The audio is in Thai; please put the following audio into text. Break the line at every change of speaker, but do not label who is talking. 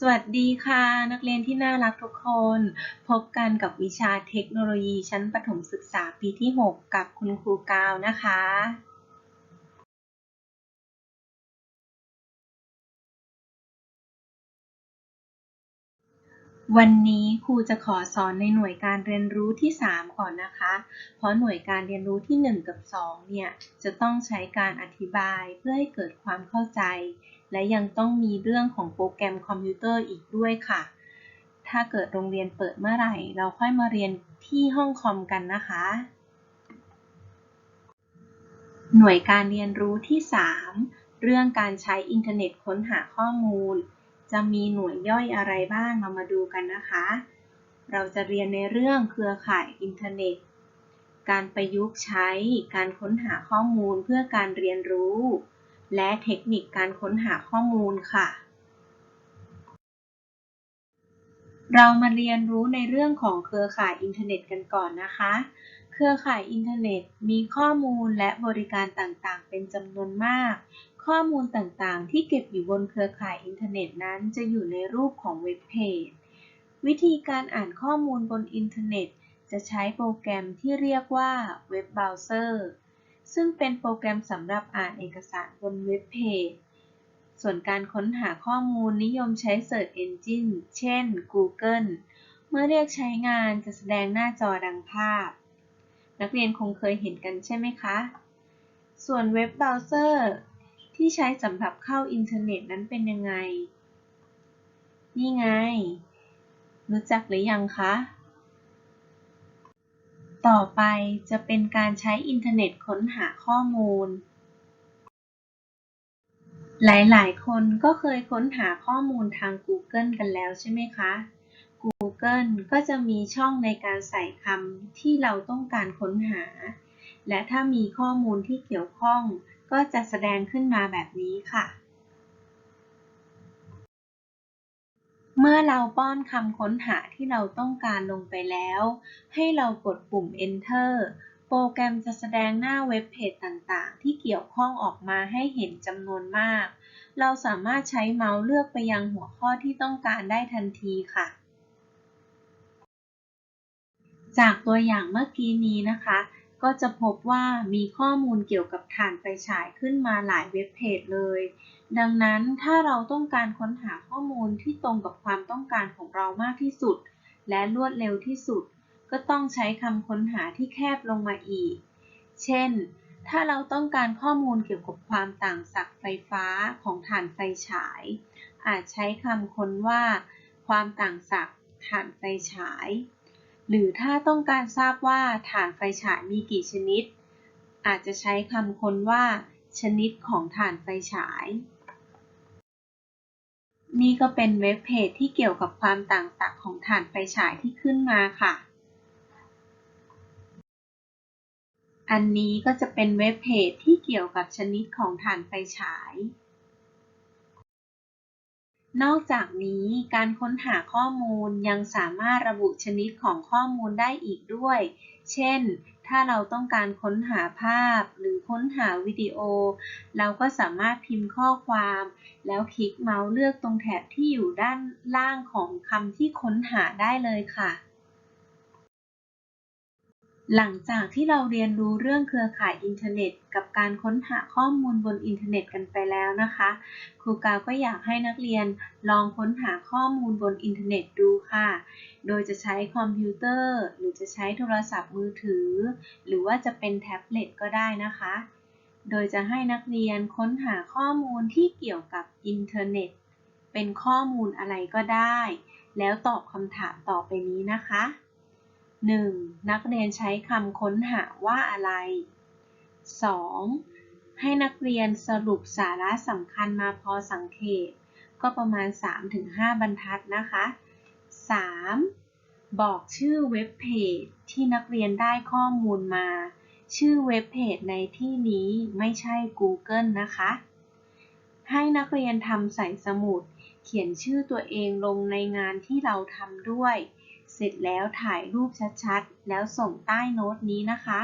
สวัสดีค่ะ นักเรียนที่น่ารักทุกคน พบกันกับวิชาเทคโนโลยีชั้นประถมศึกษาปีที่ 6 กับคุณครูกาวนะคะ วันนี้ครูจะขอสอนในหน่วยการเรียนรู้ที่ 3 ก่อนนะคะ เพราะหน่วยการเรียนรู้ที่ 1 กับ 2 เนี่ย จะต้องใช้การอธิบายเพื่อให้เกิดความเข้าใจ และยังต้องมีเรื่องของโปรแกรมคอมพิวเตอร์อีกด้วยค่ะ ถ้าเกิดโรงเรียนเปิดเมื่อไหร่ เราค่อยมาเรียนที่ห้องคอมกันนะคะ หน่วยการเรียนรู้ที่ 3 เรื่องการใช้อินเทอร์เน็ตค้นหาข้อมูล จะมีหน่วยย่อยอะไรบ้างเรามาดูกันนะคะ เราจะเรียนในเรื่องเครือข่ายอินเทอร์เน็ต การประยุกต์ใช้การค้นหาข้อมูลเพื่อการเรียนรู้ และเทคนิคการค้นหาข้อมูลค่ะ เรามาเรียนรู้ในเรื่องของเครือข่ายอินเทอร์เน็ตกันก่อนนะคะ เครือข่ายอินเทอร์เน็ตมีข้อมูลและบริการต่างๆ เป็นจำนวนมาก ข้อมูลต่างๆ ที่เก็บอยู่บนเครือข่ายอินเทอร์เน็ตนั้นจะอยู่ในรูปของเว็บเพจ วิธีการอ่านข้อมูลบนอินเทอร์เน็ต จะใช้โปรแกรมที่เรียกว่าเว็บเบราว์เซอร์ ซึ่งเป็นโปรแกรมสำหรับอ่านเอกสารบนเว็บเพจ ส่วนการค้นหาข้อมูลนิยมใช้ Search Engine เช่น Google เมื่อเรียกใช้งานจะแสดงหน้าจอดังภาพ นักเรียนคงเคยเห็นกันใช่ไหมคะ ส่วนเว็บเบราว์เซอร์ ที่ใช้สำหรับเข้าอินเทอร์เน็ตนั้นเป็นยังไง นี่ไง รู้จักหรือยังคะ ต่อไปจะเป็นการใช้อินเทอร์เน็ตค้นหาข้อมูล หลายๆ คนก็เคยค้นหาข้อมูลทาง Google กันแล้วใช่ไหมคะ Google ก็จะมีช่องในการใส่คำที่เราต้องการค้นหา และถ้ามีข้อมูลที่เกี่ยวข้อง ก็จะแสดงขึ้นมาแบบนี้ค่ะ เมื่อเราป้อนคำค้นหาที่เราต้องการลงไปแล้ว ให้เรากดปุ่ม Enter โปรแกรมจะแสดงหน้าเว็บเพจต่างๆ ที่เกี่ยวข้องออกมาให้เห็นจำนวนมาก เราสามารถใช้เมาส์เลือกไปยังหัวข้อที่ต้องการได้ทันทีค่ะ จากตัวอย่างเมื่อกี้นี้นะคะ ก็จะพบว่ามีข้อมูลเกี่ยวกับถ่านไฟฉายขึ้นมาหลายเว็บเพจเลย ดังนั้นถ้าเราต้องการค้นหาข้อมูลที่ตรงกับความต้องการของเรามากที่สุด และรวดเร็วที่สุด ก็ต้องใช้คำค้นหาที่แคบลงมาอีก เช่น ถ้าเราต้องการข้อมูลเกี่ยวกับความต่างศักย์ไฟฟ้าของถ่านไฟฉาย อาจใช้คำค้นว่า ความต่างศักย์ถ่านไฟฉาย หรือถ้าต้องการทราบว่าถ่านไฟฉายมีกี่ชนิด อาจจะใช้คำค้นว่า ชนิดของถ่านไฟฉาย นี่ก็เป็นเว็บเพจที่เกี่ยวกับความต่างศักย์ของถ่านไฟฉายที่ขึ้นมาค่ะ อันนี้ก็จะเป็นเว็บเพจที่เกี่ยวกับชนิดของถ่านไฟฉาย นอกจากนี้การค้นหาข้อมูลยังสามารถระบุชนิดของข้อมูลได้อีกด้วย เช่น ถ้าเราต้องการค้นหาภาพหรือค้นหาวิดีโอ เราก็สามารถพิมพ์ข้อความ แล้วคลิกเมาส์เลือกตรงแถบที่อยู่ด้านล่างของคำที่ค้นหาได้เลยค่ะ หลังจากที่เราเรียนรู้เรื่องเครือข่ายอินเทอร์เน็ต กับการค้นหาข้อมูลบนอินเทอร์เน็ตกันไปแล้วนะคะ ครูกาวก็อยากให้นักเรียนลองค้นหาข้อมูลบนอินเทอร์เน็ตดูค่ะ โดยจะใช้คอมพิวเตอร์ หรือจะใช้โทรศัพท์มือถือ หรือว่าจะเป็นแท็บเล็ตก็ได้นะคะ โดยจะให้นักเรียนค้นหาข้อมูลที่เกี่ยวกับอินเทอร์เน็ต เป็นข้อมูลอะไรก็ได้ แล้วตอบคำถามต่อไปนี้นะคะ 1. นักเรียนใช้คำค้นหาว่าอะไร 2. ให้นักเรียนสรุปสาระสำคัญมาพอสังเกต ก็ประมาณ 3-5 บรรทัดนะคะ 3. บอกชื่อเว็บเพจที่นักเรียนได้ข้อมูลมา ชื่อเว็บเพจในที่นี้ไม่ใช่ Google นะคะ ให้นักเรียนทำใส่สมุด เขียนชื่อตัวเองลงในงานที่เราทำด้วย เสร็จแล้วถ่ายรูปชัดๆ แล้วส่งใต้โน้ตนี้นะคะ